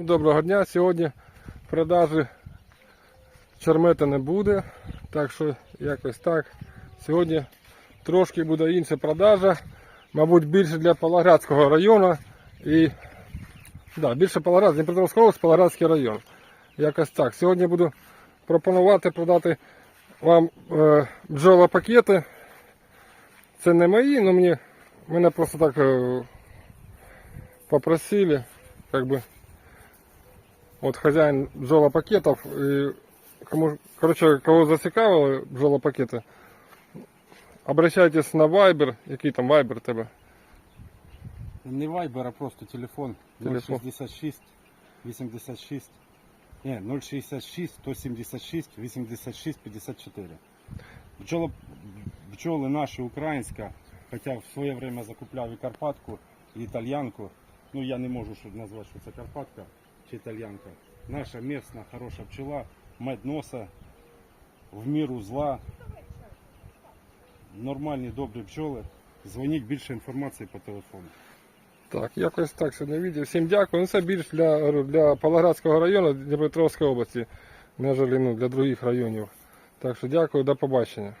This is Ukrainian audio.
Доброго дня. Сьогодні продажі чермети не буде. Так що якось так. Сьогодні трошки буде інша продажа. Мабуть, більше для Павлоградського району. І да, більше Павлоград, Дніпропетровська область, Павлоградський район. Якось так. Сьогодні буду пропонувати продати вам е, бджолопакети. Це не мої, але мені, мене просто так е, попросили, как бы, вот хозяин бджолопакетов, и кому, короче, кого зацікавили бджолопакети, обращайтесь на Viber, який там Viber тебе. Не Viber, а просто телефон. Телефон. 066 86. Не, 066 176 86 54. Бджола, бджоли наші українська, хоча в своє время закупляв і Карпатку, і італьянку. Ну я не можу щоб назвати, що це Карпатка чи італьянка. Наша місна, хороша пчела, мед носа, в міру зла. Нормальні добрі пчоли. Дзвоніть більше інформації по телефону. Так, якось так сьогодні відео. Всім дякую. Ну, це більш для, для Павлоградського району, Дніпропетровської області, ніж ну, для других районів. Так що дякую, до побачення.